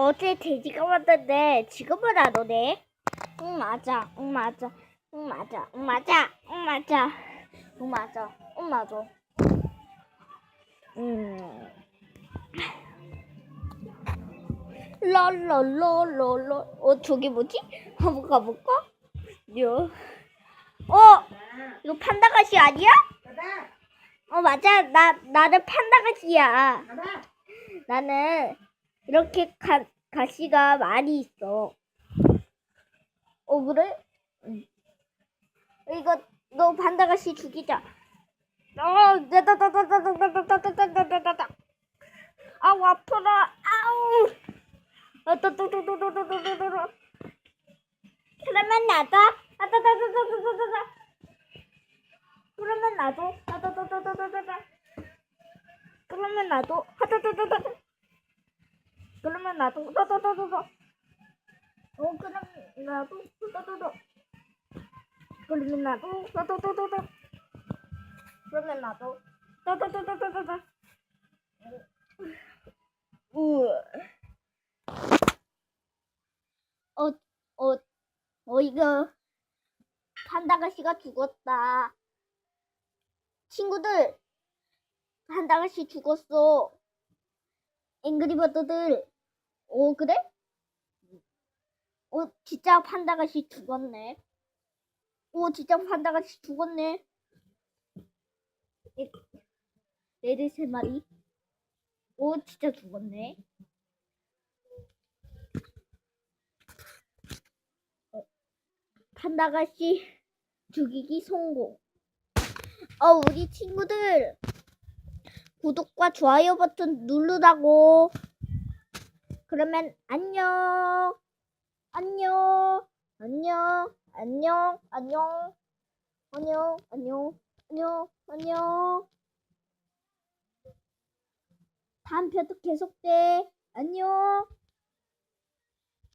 어제 돼지가 왔는데 지금은 안 오네. 응 맞아, 응 맞아, 응 맞아, 응 맞아, 응 맞아, 응 맞아, 응 맞아. 음. 랄랄랄랄라. 어 저기 뭐지? 한번 가볼까? 요. 어 이거 판다 가시 아니야? 어 맞아 나 나는 판다 가시야. 나는 이렇게 가, 가시가 많이 있어. 어 그래? 응. 이거 너 판다 가시 죽이자. 어, 다다다다다다다다다다다다. 아우 아파라. 아우. 아따따따따따따따따. 그러면 나도. 아따따따따따따따. 그러면 나도. 아따따따따따따. 그러면 나도. 아따따따따. 그러면 나도. 따따따따따. 어 그럼 나도. 따따따따. 그러면 나도. 따따따따따. 그러면 나도. 따따따따따따. 우. 어, 어, 어, 이거, 판다가씨가 죽었다. 친구들, 판다가씨 죽었어. 앵그리버드들, 어, 그래? 어, 진짜 판다가씨 죽었네. 오, 진짜 판다가씨 죽었네. 에, 레드 세 마리. 오, 진짜 죽었네. 판다가씨 죽이기 성공. 어, 우리 친구들 구독과 좋아요 버튼 누르라고. 그러면 안녕. 안녕. 안녕. 안녕. 안녕. 안녕. 안녕. 안녕. 안녕. 다음 편도 계속돼. 안녕.